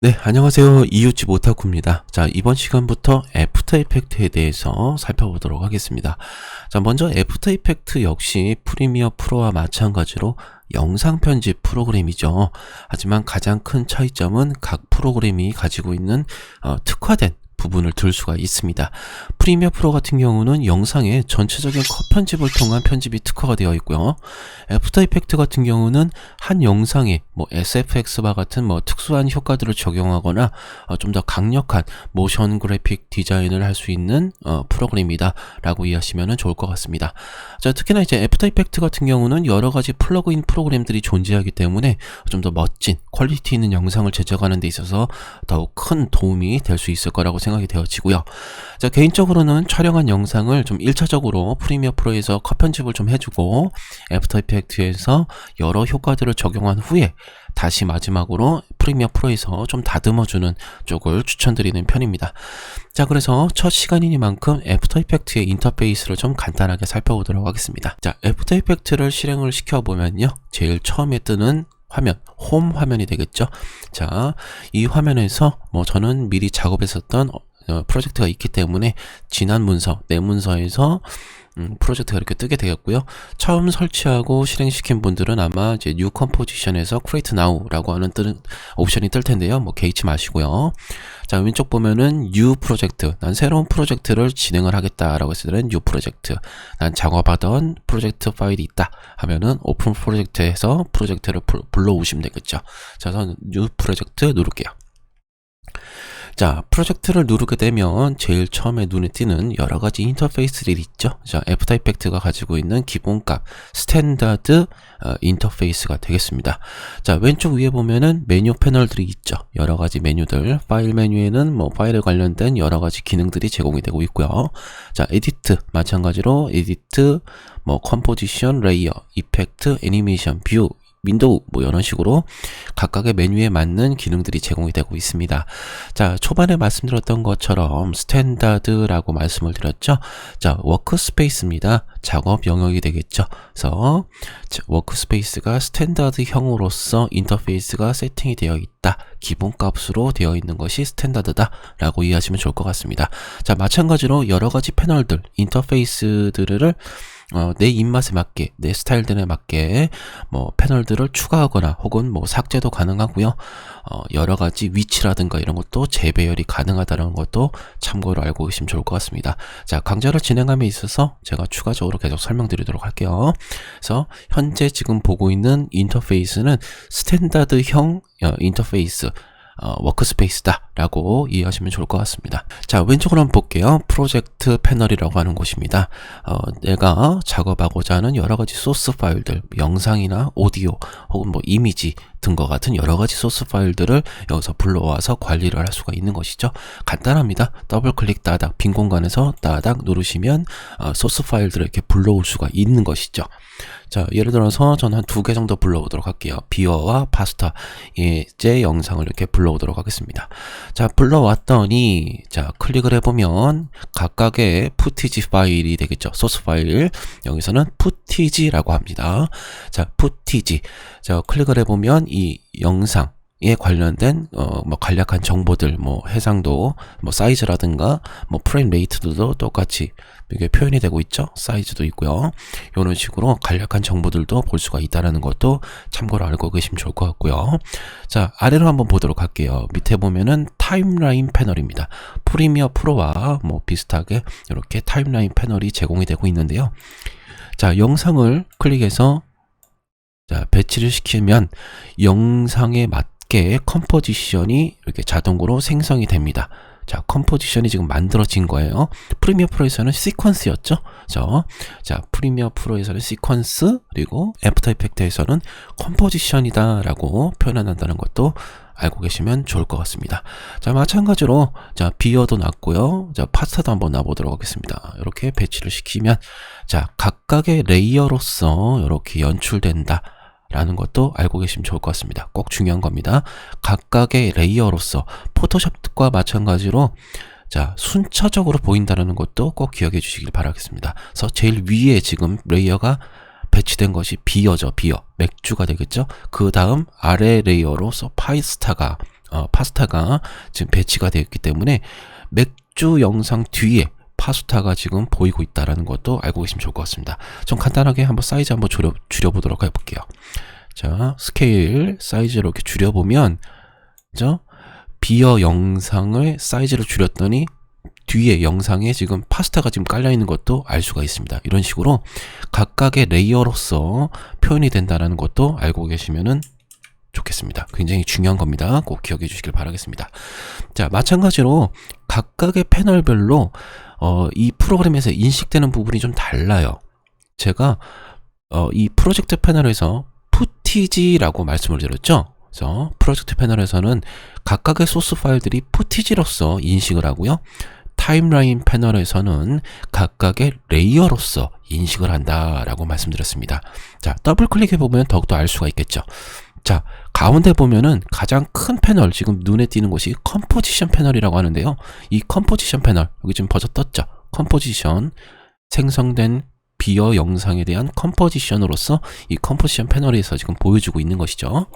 네, 안녕하세요. 이웃집 오타쿠입니다. 자, 이번 시간부터 애프터 이펙트에 대해서 살펴보도록 하겠습니다. 자, 먼저 애프터 이펙트 역시 프리미어 프로와 마찬가지로 영상 편집 프로그램이죠. 하지만 가장 큰 차이점은 각 프로그램이 가지고 있는 어, 특화된 부분을 들 수가 있습니다. 프리미어 프로 같은 경우는 영상의 전체적인 컷 편집을 통한 편집이 특화가 되어 있고요. 애프터 이펙트 같은 경우는 한 영상에 뭐 SFX와 같은 뭐 특수한 효과들을 적용하거나 어, 좀더 강력한 모션 그래픽 디자인을 할 수 있는 어, 프로그램이다 라고 이해하시면 좋을 것 같습니다. 자, 특히나 이제 애프터 이펙트 같은 경우는 여러 가지 플러그인 프로그램들이 존재하기 때문에 좀 더 멋진 퀄리티 있는 영상을 제작하는 데 있어서 더욱 큰 도움이 될 수 있을 거라고 생각 이 되어지고요. 자, 개인적으로는 촬영한 영상을 좀 1차적으로 프리미어 프로에서 컷 편집을 좀 해주고 애프터 이펙트에서 여러 효과들을 적용한 후에 다시 마지막으로 프리미어 프로에서 좀 다듬어주는 쪽을 추천드리는 편입니다. 자, 그래서 첫 시간이니만큼 애프터 이펙트의 인터페이스를 좀 간단하게 살펴보도록 하겠습니다. 자, 애프터 이펙트를 실행을 시켜보면요. 제일 처음에 뜨는 화면, 홈 화면이 되겠죠. 자, 이 화면에서 뭐 저는 미리 작업했었던 어, 프로젝트가 있기 때문에 지난 문서, 내 문서에서 음, 프로젝트가 이렇게 뜨게 되겠고요. 처음 설치하고 실행시킨 분들은 아마 이제 New Composition에서 Create Now라고 하는 뜨, 옵션이 뜰 텐데요. 뭐 개의치 마시고요. 자 왼쪽 보면은 New 프로젝트, 난 새로운 프로젝트를 진행을 하겠다라고 했을 때는 New 프로젝트, 난 작업하던 프로젝트 파일이 있다 하면은 오픈 프로젝트에서 프로젝트를 불러오시면 되겠죠. 자, 저는 New 프로젝트 누를게요. 자, 프로젝트를 누르게 되면 제일 처음에 눈에 띄는 여러 가지 인터페이스들이 있죠. 자, 애프터 이펙트가 가지고 있는 기본값, 스탠다드 어, 인터페이스가 되겠습니다. 자, 왼쪽 위에 보면은 메뉴 패널들이 있죠. 여러 가지 메뉴들, 파일 메뉴에는 뭐 파일에 관련된 여러 가지 기능들이 제공이 되고 있고요. 자, 에디트 마찬가지로 에디트, 뭐 컴포지션, 레이어, 이펙트, 애니메이션, 뷰 윈도우 뭐 이런 식으로 각각의 메뉴에 맞는 기능들이 제공이 되고 있습니다. 자, 초반에 말씀드렸던 것처럼 스탠다드라고 말씀을 드렸죠. 자, 워크스페이스입니다. 작업 영역이 되겠죠. 그래서 워크스페이스가 스탠다드형으로서 인터페이스가 세팅이 되어 있다. 기본값으로 되어 있는 것이 스탠다드다 라고 이해하시면 좋을 것 같습니다. 자, 마찬가지로 여러 가지 패널들, 인터페이스들을 어, 내 입맛에 맞게 내 스타일들에 맞게 뭐 패널들을 추가하거나 혹은 뭐 삭제도 가능하고요. 어, 여러 가지 위치라든가 이런 것도 재배열이 가능하다는 것도 참고로 알고 계시면 좋을 것 같습니다. 자, 강좌를 진행함에 있어서 제가 추가적으로 계속 설명드리도록 할게요. 그래서 현재 지금 보고 있는 인터페이스는 스탠다드형 어, 인터페이스 어, 워크스페이스다 라고 이해하시면 좋을 것 같습니다 자 왼쪽으로 한번 볼게요 프로젝트 패널이라고 하는 곳입니다 어, 내가 작업하고자 하는 여러 가지 소스 파일들 영상이나 오디오 혹은 뭐 이미지 등과 같은 여러 가지 소스 파일들을 여기서 불러와서 관리를 할 수가 있는 것이죠 간단합니다 더블 클릭 따닥 빈 공간에서 따닥 누르시면 어, 소스 파일들을 이렇게 불러올 수가 있는 것이죠 자, 예를 들어서 저는 한 두 개 정도 불러오도록 할게요. 비어와 파스타. 제 영상을 이렇게 불러오도록 하겠습니다. 자, 불러왔더니, 자, 클릭을 해보면 각각의 푸티지 파일이 되겠죠. 소스 파일. 여기서는 푸티지라고 합니다. 자, 푸티지. 자, 클릭을 해보면 이 영상, 에 관련된 어뭐 간략한 정보들 뭐 해상도 뭐 사이즈라든가 뭐 프레임 레이트도 똑같이 이게 표현이 되고 있죠? 사이즈도 있고요. 이런 식으로 간략한 정보들도 볼 수가 있다라는 것도 참고로 알고 계시면 좋을 것 같고요. 자 아래로 한번 보도록 할게요. 밑에 보면은 타임라인 패널입니다. 프리미어 프로와 뭐 비슷하게 이렇게 타임라인 패널이 제공이 되고 있는데요. 자 영상을 클릭해서 자 배치를 시키면 영상에 맞 쉽게 컴포지션이 이렇게 자동으로 생성이 됩니다. 자, 컴포지션이 지금 만들어진 거예요. 프리미어 프로에서는 시퀀스였죠. 저, 자, 프리미어 프로에서는 시퀀스, 그리고 애프터 이펙트에서는 컴포지션이다라고 표현한다는 것도 알고 계시면 좋을 것 같습니다. 자, 마찬가지로, 자, 비어도 났고요. 자, 파스타도 한번 놔보도록 하겠습니다. 이렇게 배치를 시키면, 자, 각각의 레이어로서 이렇게 연출된다. 라는 것도 알고 계시면 좋을 것 같습니다. 꼭 중요한 겁니다. 각각의 레이어로서 포토샵과 마찬가지로 자, 순차적으로 보인다는 것도 꼭 기억해 주시길 바라겠습니다. 그래서 제일 위에 지금 레이어가 배치된 것이 비어죠, 비어. 맥주가 되겠죠? 그 다음 아래 레이어로서 파이스타가 어, 파스타가 지금 배치가 되어 있기 때문에 맥주 영상 뒤에 파스타가 지금 보이고 있다라는 것도 알고 계시면 좋을 것 같습니다. 좀 간단하게 한번 사이즈 한번 줄여, 줄여보도록 해볼게요. 자, 스케일 사이즈를 이렇게 줄여보면, 저 비어 영상을 사이즈를 줄였더니 뒤에 영상에 지금 파스타가 지금 깔려 있는 것도 알 수가 있습니다. 이런 식으로 각각의 레이어로서 표현이 된다는 것도 알고 계시면은 좋겠습니다. 굉장히 중요한 겁니다. 꼭 기억해 주시길 바라겠습니다. 자, 마찬가지로 각각의 패널별로 어, 이 프로그램에서 인식되는 부분이 좀 달라요. 제가 어, 이 프로젝트 패널에서 푸티지라고 말씀을 드렸죠. 그래서 프로젝트 패널에서는 각각의 소스 파일들이 푸티지로서 인식을 하고요. 타임라인 패널에서는 각각의 레이어로서 인식을 한다라고 말씀드렸습니다. 자, 더블 클릭해 보면 더욱더 알 수가 있겠죠. 자, 가운데 보면은 가장 큰 패널, 지금 눈에 띄는 곳이 컴포지션 패널이라고 하는데요. 이 컴포지션 패널, 여기 지금 버저 떴죠? 컴포지션, 생성된 비어 영상에 대한 컴포지션으로서 이 컴포지션 패널에서 지금 보여주고 있는 것이죠.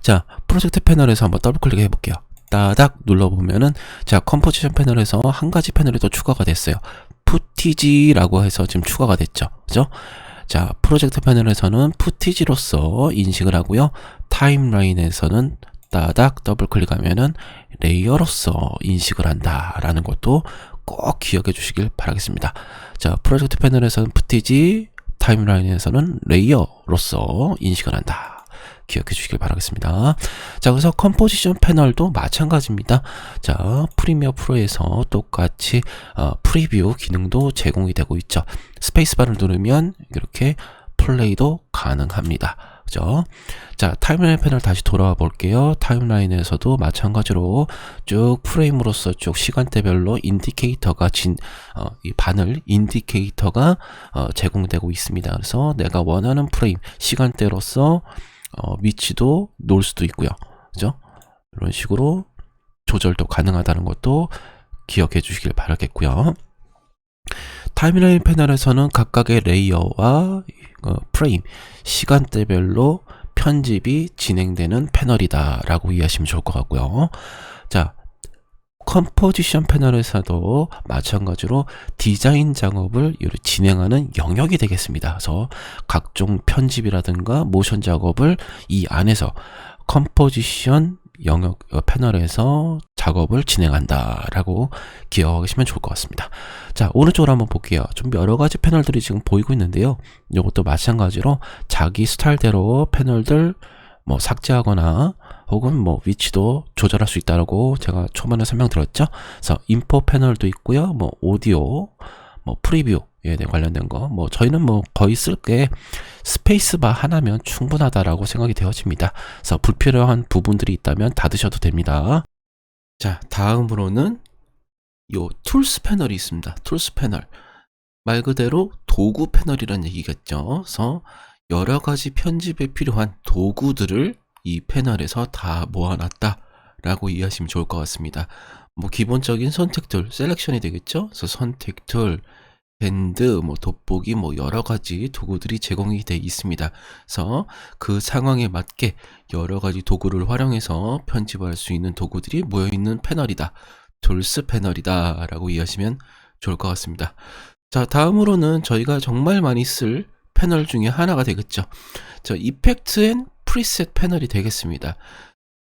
자, 프로젝트 패널에서 한번 더블 클릭해 볼게요. 따닥 눌러보면은, 자, 컴포지션 패널에서 한 가지 패널이 또 추가가 됐어요. 푸티지라고 해서 지금 추가가 됐죠. 그죠? 자, 프로젝트 패널에서는 푸티지로서 인식을 하고요. 타임라인에서는 따닥 더블 클릭하면은 레이어로서 인식을 한다라는 것도 꼭 기억해 주시길 바라겠습니다. 자, 프로젝트 패널에서는 푸티지, 타임라인에서는 레이어로서 인식을 한다. 기억해 주시길 바라겠습니다. 자, 그래서 컴포지션 패널도 마찬가지입니다. 자, 프리미어 프로에서 똑같이 어, 프리뷰 기능도 제공이 되고 있죠. 스페이스바를 누르면 이렇게 플레이도 가능합니다. 그죠? 자, 타임라인 패널 다시 돌아와 볼게요. 타임라인에서도 마찬가지로 쭉 프레임으로서 쭉 시간대별로 인디케이터가 진, 어, 이 바늘 인디케이터가 어, 제공되고 있습니다. 그래서 내가 원하는 프레임, 시간대로서 어, 위치도 놓을 수도 있고요. 그죠? 이런 식으로 조절도 가능하다는 것도 기억해 주시길 바라겠고요. 타임라인 패널에서는 각각의 레이어와 어, 프레임, 시간대별로 편집이 진행되는 패널이다 라고 이해하시면 좋을 것 같고요. 자, 컴포지션 패널에서도 마찬가지로 디자인 작업을 진행하는 영역이 되겠습니다. 그래서 각종 편집이라든가 모션 작업을 이 안에서 컴포지션 영역 어, 패널에서 작업을 진행한다라고 기억하시면 좋을 것 같습니다. 자, 오른쪽으로 한번 볼게요. 좀 여러 가지 패널들이 지금 보이고 있는데요. 이것도 마찬가지로 자기 스타일대로 패널들 뭐 삭제하거나 혹은 뭐 위치도 조절할 수 있다고 제가 초반에 설명드렸죠. 그래서 인포 패널도 있고요. 뭐 오디오, 뭐 프리뷰에 관련된 거. 뭐 저희는 뭐 거의 쓸 게 스페이스바 하나면 충분하다라고 생각이 되어집니다. 그래서 불필요한 부분들이 있다면 닫으셔도 됩니다. 자, 다음으로는 요 툴스 패널이 있습니다. 툴스 패널. 말 그대로 도구 패널이라는 얘기겠죠. 그래서 여러 가지 편집에 필요한 도구들을 이 패널에서 다 모아놨다 라고 이해하시면 좋을 것 같습니다. 뭐 기본적인 선택 툴, 셀렉션이 되겠죠? 그래서 선택 툴, 밴드, 뭐 돋보기, 뭐 여러 가지 도구들이 제공이 되어 있습니다. 그래서 그 상황에 맞게 여러 가지 도구를 활용해서 편집할 수 있는 도구들이 모여 있는 패널이다. 툴스 패널이다. 라고 이해하시면 좋을 것 같습니다. 자, 다음으로는 저희가 정말 많이 쓸 패널 중에 하나가 되겠죠. 저 이펙트 앤 프리셋 패널이 되겠습니다.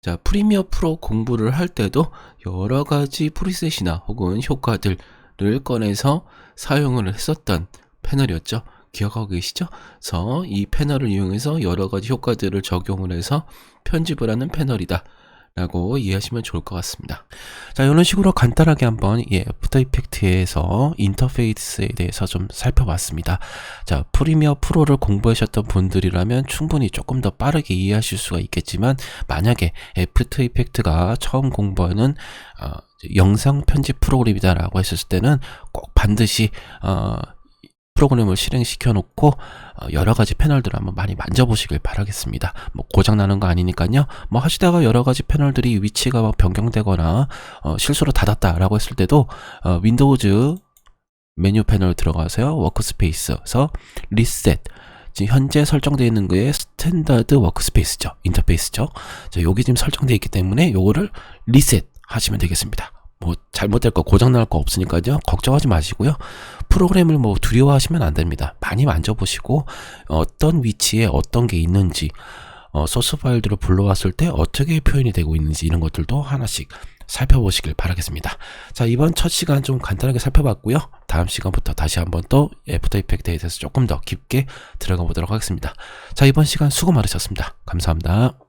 자, 프리미어 프로 공부를 할 때도 여러 가지 프리셋이나 혹은 효과들을 꺼내서 사용을 했었던 패널이었죠. 기억하고 계시죠? 그래서 이 패널을 이용해서 여러 가지 효과들을 적용을 해서 편집을 하는 패널이다. 라고 이해하시면 좋을 것 같습니다. 자, 이런 식으로 간단하게 한번 예, 애프터 이펙트에서 인터페이스에 대해서 좀 살펴봤습니다. 자, 프리미어 프로를 공부하셨던 분들이라면 충분히 조금 더 빠르게 이해하실 수가 있겠지만 만약에 애프터 이펙트가 처음 공부하는 어, 영상 편집 프로그램이다라고 했을 때는 꼭 반드시 어, 프로그램을 실행시켜 놓고 어, 여러 가지 패널들을 한번 많이 만져보시길 바라겠습니다. 뭐 고장 나는 거 아니니까요. 뭐 하시다가 여러 가지 패널들이 위치가 막 변경되거나 어, 실수로 닫았다라고 했을 때도 어, 윈도우즈 메뉴 패널 들어가세요. 워크스페이스에서 리셋 지금 현재 설정되어 있는 거에 스탠다드 워크스페이스죠. 인터페이스죠. 자, 여기 지금 설정되어 있기 때문에 요거를 리셋 하시면 되겠습니다. 뭐 잘못될 거 고장 날 거 없으니까요. 걱정하지 마시고요. 프로그램을 뭐 두려워하시면 안 됩니다. 많이 만져보시고 어떤 위치에 어떤 게 있는지 어, 소스 파일들을 불러왔을 때 어떻게 표현이 되고 있는지 이런 것들도 하나씩 살펴보시길 바라겠습니다. 자, 이번 첫 시간 좀 간단하게 살펴봤고요. 다음 시간부터 다시 한번 또 애프터 이펙트에 대해서 조금 더 깊게 들어가 보도록 하겠습니다. 자, 이번 시간 수고 많으셨습니다. 감사합니다.